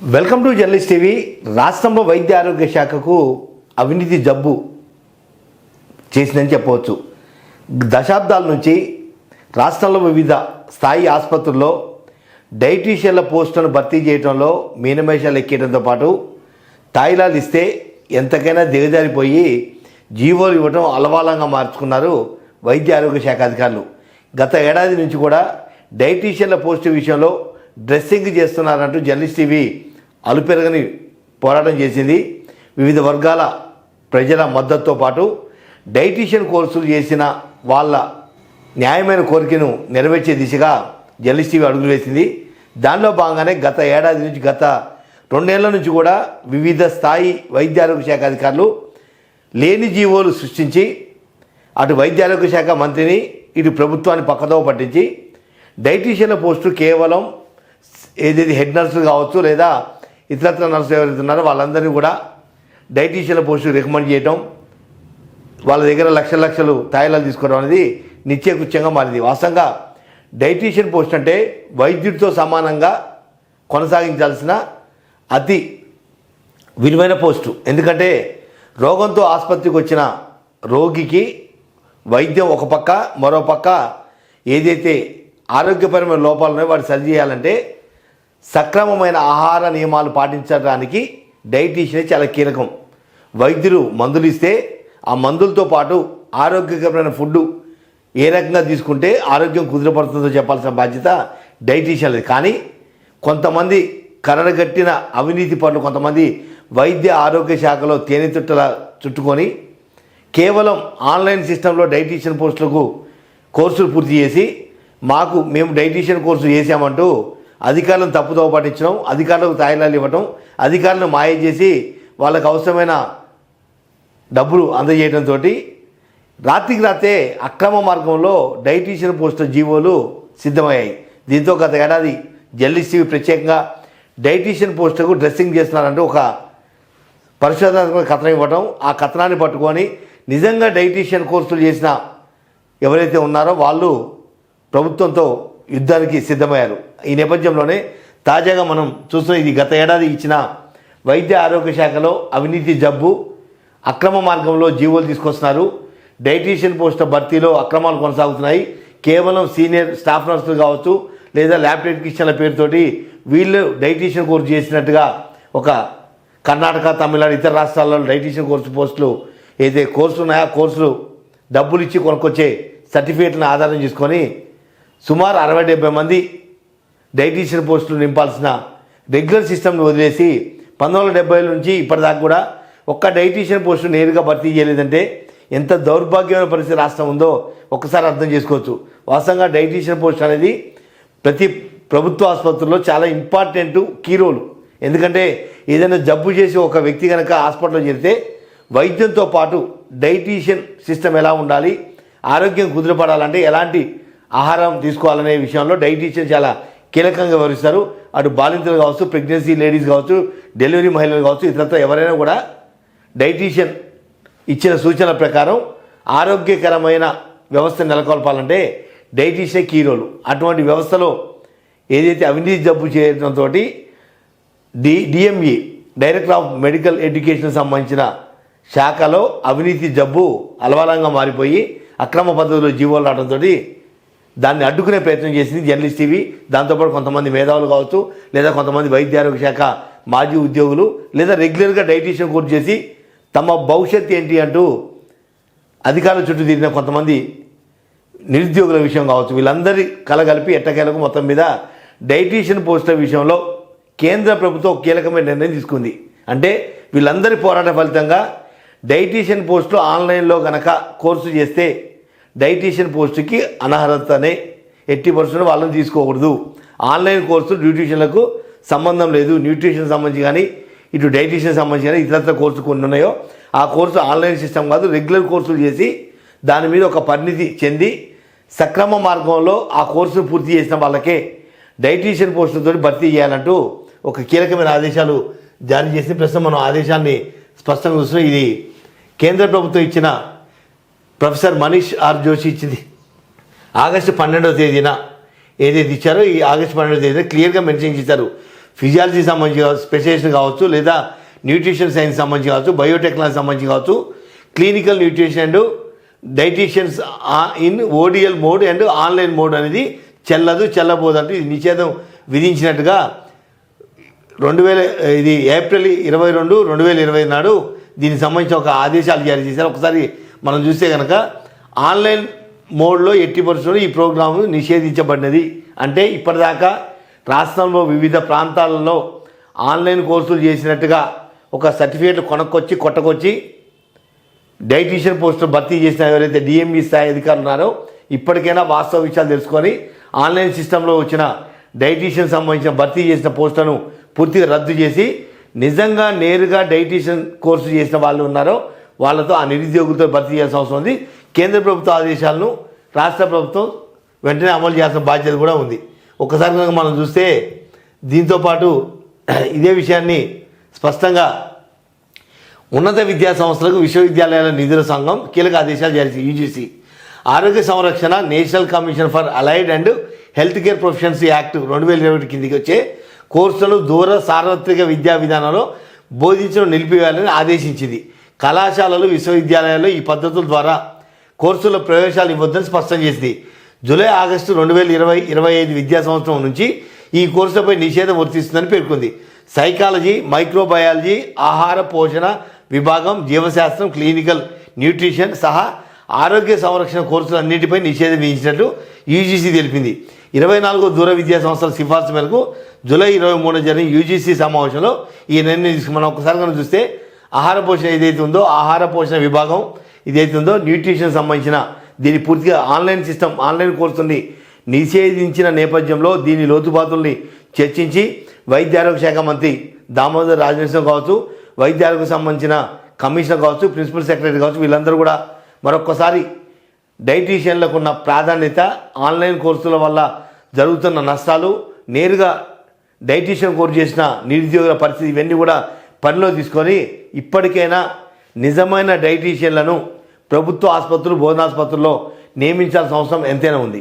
Welcome to journalist TV. రాష్ట్రంలో వైద్య ఆరోగ్య శాఖకు అవినీతి జబ్బు చేసిందని చెప్పవచ్చు. దశాబ్దాల నుంచి రాష్ట్రంలో వివిధ స్థాయి ఆసుపత్రుల్లో డైటీషియన్ల పోస్టులను భర్తీ చేయడంలో మీనమేషాలు ఎక్కేయడంతో పాటు తాయిలాలు ఇస్తే ఎంతకైనా దిగజారిపోయి జీవోలు ఇవ్వడం అలవాలంగా మార్చుకున్నారు వైద్య ఆరోగ్య శాఖ అధికారులు. గత ఏడాది నుంచి కూడా డైటీషియన్ల పోస్టు విషయంలో డ్రెస్సింగ్ చేస్తున్నారంటూ జర్నలిస్ట్ టీవీ అలుపెరగని పోరాటం చేసింది వివిధ వర్గాల ప్రజల మద్దతుతో పాటు డైటీషియన్ కోర్సులు చేసిన వాళ్ళ న్యాయమైన కోరికను నెరవేర్చే దిశగా జర్నలిస్ట్ అడుగులు వేసింది. దానిలో భాగంగానే గత ఏడాది నుంచి గత రెండేళ్ళ నుంచి కూడా వివిధ స్థాయి వైద్య ఆరోగ్య శాఖ అధికారులు లేని జీవోలు సృష్టించి అటు వైద్య ఆరోగ్య శాఖ మంత్రిని ఇటు ప్రభుత్వాన్ని పక్కదో పట్టించి డైటీషియన్ల పోస్టు కేవలం ఏదేది హెడ్ నర్సులు కావచ్చు లేదా ఇతరత్ర నర్సులు ఎవరైతే ఉన్నారో వాళ్ళందరినీ కూడా డైటీషియన్ల పోస్టు రికమెండ్ చేయటం వాళ్ళ దగ్గర లక్షల లక్షలు తాయిలాలు తీసుకోవడం అనేది నిత్యకృత్యంగా మారింది. వాస్తవంగా డైటీషియన్ పోస్ట్ అంటే వైద్యుడితో సమానంగా కొనసాగించాల్సిన అతి విలువైన పోస్టు. ఎందుకంటే రోగంతో ఆసుపత్రికి వచ్చిన రోగికి వైద్యం ఒక పక్క మరో పక్క ఏదైతే ఆరోగ్యపరమైన లోపాలున్నాయో వాడు సరి చేయాలంటే సక్రమమైన ఆహార నియమాలు పాటించడానికి డైటీషియన్ చాలా కీలకం. వైద్యులు మందులు ఇస్తే ఆ మందులతో పాటు ఆరోగ్యకరమైన ఫుడ్ ఏ రకంగా తీసుకుంటే ఆరోగ్యం కుదిరపడుతుందో చెప్పాల్సిన బాధ్యత డైటీషియన్ది కానీ కొంతమంది కరడగట్టిన అవినీతి పనులు కొంతమంది వైద్య ఆరోగ్య శాఖలో తేనెతుట్టల చుట్టుకొని కేవలం ఆన్లైన్ సిస్టంలో డైటీషియన్ పోస్టులకు కోర్సులు పూర్తి చేసి మాకు మేము డైటీషియన్ కోర్సు చేసామంటూ అధికారులను తప్పుతో పట్టించడం అధికారులకు తాయిలాలు ఇవ్వటం అధికారులను మాయ చేసి వాళ్ళకు అవసరమైన డబ్బులు అందజేయడంతో రాత్రికి రాతే అక్రమ మార్గంలో డైటీషియన్ పోస్టు జీవోలు సిద్ధమయ్యాయి. దీంతో గత ఏడాది జర్నలిస్ట్ ప్రత్యేకంగా డైటీషియన్ పోస్టుకు డ్రెస్సింగ్ చేస్తున్నారంటే ఒక పరిశోధనాత్మక కథనం ఇవ్వడం ఆ కథనాన్ని పట్టుకొని నిజంగా డైటీషియన్ కోర్సులు చేసిన ఎవరైతే ఉన్నారో వాళ్ళు ప్రభుత్వంతో యుద్ధానికి సిద్ధమయ్యారు. ఈ నేపథ్యంలోనే తాజాగా మనం చూస్తున్న ఇది గత ఏడాది ఇచ్చిన వైద్య ఆరోగ్య శాఖలో అవినీతి జబ్బు అక్రమ మార్గంలో జీవోలు తీసుకొస్తున్నారు. డైటీషియన్ పోస్టుల భర్తీలో అక్రమాలు కొనసాగుతున్నాయి. కేవలం సీనియర్ స్టాఫ్ నర్సులు కావచ్చు లేదా ల్యాబ్ టెక్నీషియన్ల పేరుతోటి వీళ్ళు డైటీషియన్ కోర్సు చేసినట్టుగా ఒక కర్ణాటక తమిళనాడు ఇతర రాష్ట్రాల్లో డైటీషియన్ కోర్సు పోస్టులు ఏదైతే కోర్సులు ఉన్నాయో ఆ కోర్సులు డబ్బులు ఇచ్చి కొనుక్కొచ్చే సర్టిఫికేట్లను ఆధారం చేసుకొని సుమారు అరవై డెబ్బై మంది డైటీషియన్ పోస్టులు నింపాల్సిన రెగ్యులర్ సిస్టమ్ను వదిలేసి పంతొమ్మిది వందల డెబ్బై నుంచి ఇప్పటిదాకా కూడా ఒక్క డైటీషియన్ పోస్టు నేరుగా భర్తీ చేయలేదంటే ఎంత దౌర్భాగ్యమైన పరిస్థితి రాష్ట్రం ఉందో ఒక్కసారి అర్థం చేసుకోవచ్చు. వాస్తవంగా డైటీషియన్ పోస్ట్ అనేది ప్రతి ప్రభుత్వ ఆసుపత్రుల్లో చాలా ఇంపార్టెంట్ కీ రోల్. ఎందుకంటే ఏదైనా జబ్బు చేసి ఒక వ్యక్తి కనుక హాస్పిటల్లో చేరితే వైద్యంతో పాటు డైటీషియన్ సిస్టమ్ ఎలా ఉండాలి ఆరోగ్యం కుదిరపడాలంటే ఎలాంటి ఆహారం తీసుకోవాలనే విషయంలో డైటీషియన్ చాలా కీలకంగా వివరిస్తారు. అటు బాలింతలు కావచ్చు ప్రెగ్నెన్సీ లేడీస్ కావచ్చు డెలివరీ మహిళలు కావచ్చు ఇతరత్ర ఎవరైనా కూడా డైటీషియన్ ఇచ్చిన సూచనల ప్రకారం ఆరోగ్యకరమైన వ్యవస్థ నెలకొల్పాలంటే డైటీషియన్ కీ రోలు. అటువంటి వ్యవస్థలో ఏదైతే అవినీతి జబ్బు చేయడంతో D DME director of medical education సంబంధించిన శాఖలో అవినీతి జబ్బు అలవాలంగా మారిపోయి అక్రమ పద్ధతిలో జీవోలు రావడంతో దాన్ని అడ్డుకునే ప్రయత్నం చేసింది జర్నలిస్ట్ టీవీ. దాంతోపాటు కొంతమంది మేధావులు కావచ్చు లేదా కొంతమంది వైద్య ఆరోగ్య శాఖ మాజీ ఉద్యోగులు లేదా రెగ్యులర్గా డైటీషియన్ కోర్సు చేసి తమ భవిష్యత్ ఏంటి అంటూ అధికారుల చుట్టూ తిరిగిన కొంతమంది నిరుద్యోగుల విషయం కావచ్చు వీళ్ళందరి కలగలిపి ఎట్టకేలకు మొత్తం మీద డైటీషియన్ పోస్టుల విషయంలో కేంద్ర ప్రభుత్వం కీలకమైన నిర్ణయం తీసుకుంది. అంటే వీళ్ళందరి పోరాట ఫలితంగా డైటీషియన్ పోస్టులు ఆన్లైన్లో గనక కోర్సు చేస్తే డైటీషియన్ పోస్టుకి అనర్హతనే ఎట్టి పరిస్థితులు వాళ్ళని తీసుకోకూడదు. ఆన్లైన్ కోర్సు న్యూట్రిషన్లకు సంబంధం లేదు. న్యూట్రిషన్ సంబంధించి కానీ ఇటు డైటీషియన్ సంబంధించి కానీ ఇతరత్ర కోర్సు కొన్ని ఉన్నాయో ఆ కోర్సు ఆన్లైన్ సిస్టమ్ కాదు రెగ్యులర్ కోర్సులు చేసి దాని మీద ఒక పరిణితి చెంది సక్రమ మార్గంలో ఆ కోర్సును పూర్తి చేసిన వాళ్ళకే డైటీషియన్ పోస్టులతో భర్తీ చేయాలంటూ ఒక కీలకమైన ఆదేశాలు జారీ చేసి ప్రస్తుతం మనం ఆదేశాన్ని స్పష్టంగా చూస్తున్నాం. ఇది కేంద్ర ప్రభుత్వం ఇచ్చిన ప్రొఫెసర్ మనీష్ ఆర్ జోషి ఇచ్చింది. ఆగస్టు పన్నెండవ తేదీన ఏదైతే ఇచ్చారో ఈ ఆగస్టు పన్నెండవ తేదీన క్లియర్గా మెన్షన్ చేశారు. ఫిజియాలజీ సంబంధించి కావచ్చు స్పెషలిస్ట్ కావచ్చు లేదా న్యూట్రిషన్ సైన్స్ సంబంధించి కావచ్చు బయోటెక్నాలజీ సంబంధించి కావచ్చు clinical nutrition and dietitians in ODL mode and online mode అనేది చెల్లదు చెల్లబోదు అంటే ఇది నిషేధం విధించినట్టుగా రెండు వేల ఇది ఏప్రిల్ ఇరవై రెండు రెండు వేల ఇరవై నాడు దీనికి సంబంధించి ఒక ఆదేశాలు జారీ చేశారు. ఒకసారి మనం చూస్తే కనుక ఆన్లైన్ మోడ్లో ఎట్టి పరిస్థితుల్లో ఈ ప్రోగ్రాము నిషేధించబడినది. అంటే ఇప్పటిదాకా రాష్ట్రంలో వివిధ ప్రాంతాలలో ఆన్లైన్ కోర్సులు చేసినట్టుగా ఒక సర్టిఫికేట్ కొనుక్కొచ్చి కొట్టకొచ్చి డైటీషియన్ పోస్టులు భర్తీ చేసిన ఎవరైతే డిఎంఈ స్థాయి అధికారులు ఉన్నారో ఇప్పటికైనా వాస్తవ విషయాలు తెలుసుకొని ఆన్లైన్ సిస్టంలో వచ్చిన డైటీషియన్ సంబంధించిన భర్తీ చేసిన పోస్టులను పూర్తిగా రద్దు చేసి నిజంగా నేరుగా డైటీషియన్ కోర్సు చేసిన వాళ్ళు ఉన్నారో వాళ్ళతో ఆ నిరుద్యోగులతో భర్తీ చేయాల్సిన అవసరం ఉంది. కేంద్ర ప్రభుత్వ ఆదేశాలను రాష్ట్ర ప్రభుత్వం వెంటనే అమలు చేయాల్సిన బాధ్యత కూడా ఉంది. ఒక్కసారి కనుక మనం చూస్తే దీంతోపాటు ఇదే విషయాన్ని స్పష్టంగా ఉన్నత విద్యా సంస్థలకు విశ్వవిద్యాలయాల నిధుల సంఘం కీలక ఆదేశాలు జారీ యూజీసీ. ఆరోగ్య సంరక్షణ national commission for allied and health care professions act రెండు వేల ఇరవై ఒకటి కిందికి వచ్చే కోర్సులను దూర సార్వత్రిక విద్యా విధానంలో బోధించడం నిలిపివేయాలని ఆదేశించింది. కళాశాలలు విశ్వవిద్యాలయాలు ఈ పద్ధతుల ద్వారా కోర్సుల ప్రవేశాలు ఇవ్వద్దని స్పష్టం చేసింది. జూలై ఆగస్టు రెండు వేల ఇరవై ఇరవై ఐదు విద్యా సంవత్సరం నుంచి ఈ కోర్సులపై నిషేధం వర్తిస్తుందని పేర్కొంది. సైకాలజీ మైక్రోబయాలజీ ఆహార పోషణ విభాగం జీవశాస్త్రం క్లినికల్ న్యూట్రిషన్ సహా ఆరోగ్య సంరక్షణ కోర్సులన్నింటిపై నిషేధం విధించినట్లు యూజీసీ తెలిపింది. ఇరవై నాలుగో దూర విద్యా సంస్థల సిఫార్సు మేరకు జూలై ఇరవై మూడు జరిగిన యూజీసీ సమావేశంలో ఈ నిర్ణయం తీసుకుని మనం ఒకసారి కనుక చూస్తే ఆహార పోషణ ఏదైతే ఉందో ఆహార పోషణ విభాగం ఇదైతే ఉందో న్యూట్రిషన్ సంబంధించిన దీని పూర్తిగా ఆన్లైన్ సిస్టమ్ ఆన్లైన్ కోర్సుని నిషేధించిన నేపథ్యంలో దీని లోతుపాతుల్ని చర్చించి వైద్య ఆరోగ్య శాఖ మంత్రి దామోదర్ రాజనరసింహ కావచ్చు వైద్య ఆరోగ్య సంబంధించిన కమిషనర్ కావచ్చు ప్రిన్సిపల్ సెక్రటరీ కావచ్చు వీళ్ళందరూ కూడా మరొక్కసారి డైటీషియన్లకు ఉన్న ప్రాధాన్యత ఆన్లైన్ కోర్సుల వల్ల జరుగుతున్న నష్టాలు నేరుగా డైటీషియన్ కోర్సు చేసిన నిరుద్యోగుల పరిస్థితి ఇవన్నీ కూడా పనిలో తీసుకొని ఇప్పటికైనా నిజమైన డైటీషియన్లను ప్రభుత్వ ఆసుపత్రులు బోధనాసుపత్రుల్లో నియమించాల్సిన అవసరం ఎంతైనా ఉంది.